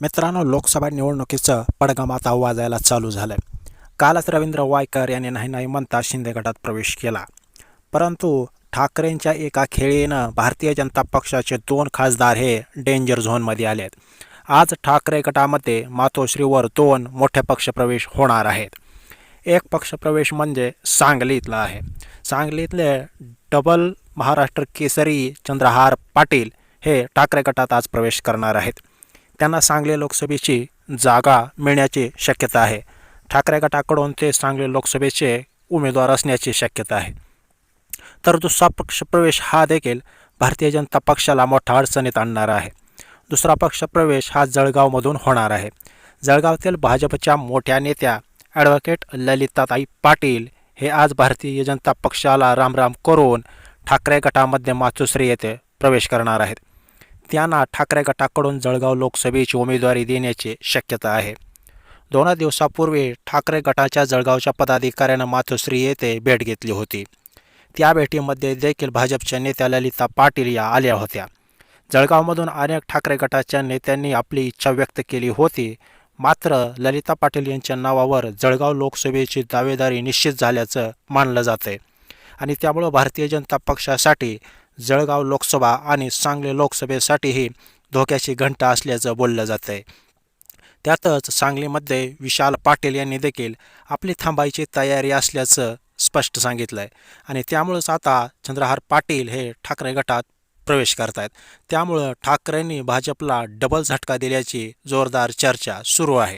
मित्रांनो लोकसभा निवडणुकीचं पडगम आता वाजायला चालू झालं कालच रवींद्र वायकर यांनी नाही नाही म्हणता शिंदे गटात प्रवेश केला. परंतु ठाकरेंच्या एका खेळीनं भारतीय जनता पक्षाचे दोन खासदार हे डेंजर झोनमध्ये आले आहेत आज ठाकरे गटामध्ये मातोश्रीवर दोन मोठे पक्षप्रवेश होणार आहेत. एक पक्षप्रवेश म्हणजे सांगलीतला आहे. सांगलीतले डबल महाराष्ट्र केसरी चंद्रहार पाटील हे ठाकरे गटात आज प्रवेश करणार आहेत. त्यांना सांगली लोकसभेची जागा मिळण्याची शक्यता आहे. ठाकरे गटाकडून ते सांगली लोकसभेचे उमेदवार असण्याची शक्यता आहे. तर दुसरा पक्ष प्रवेश हा देखील भारतीय जनता पक्षाला मोठा अडचणीत आणणार आहे. दुसरा पक्ष प्रवेश हा जळगावमधून होणार आहे. जळगावातील भाजपच्या मोठ्या नेत्या ॲडव्होकेट ललिताताई पाटील हे आज भारतीय जनता पक्षाला रामराम करून ठाकरे गटामध्ये मातोश्री येथे प्रवेश करणार आहेत. त्यांना ठाकरे गटाकडून जळगाव लोकसभेची उमेदवारी देण्याची शक्यता आहे. दोन दिवसापूर्वी ठाकरे गटाच्या जळगावच्या पदाधिकाऱ्यानं मातोश्री येथे भेट घेतली होती. त्या भेटीमध्ये देखील भाजपच्या नेत्या ललिता पाटील या आल्या होत्या. जळगावमधून अनेक ठाकरे गटाच्या नेत्यांनी आपली इच्छा व्यक्त केली होती मात्र ललिता पाटील यांच्या नावावर जळगाव लोकसभेची दावेदारी निश्चित झाल्याचं मानलं जातंय. आणि त्यामुळं भारतीय जनता पक्षासाठी जळगाव लोकसभा आणि सांगली लोकसभेसाठीही धोक्याची घंटा असल्याचं बोललं जातं आहे त्यातच सांगलीमध्ये विशाल पाटील यांनी देखील आपली थांबायची तयारी असल्याचं स्पष्ट सांगितलं आहे आणि त्यामुळंच आता चंद्रहार पाटील हे ठाकरे गटात प्रवेश करत आहेत त्यामुळं ठाकरेंनी भाजपला डबल झटका दिल्याची जोरदार चर्चा सुरू आहे.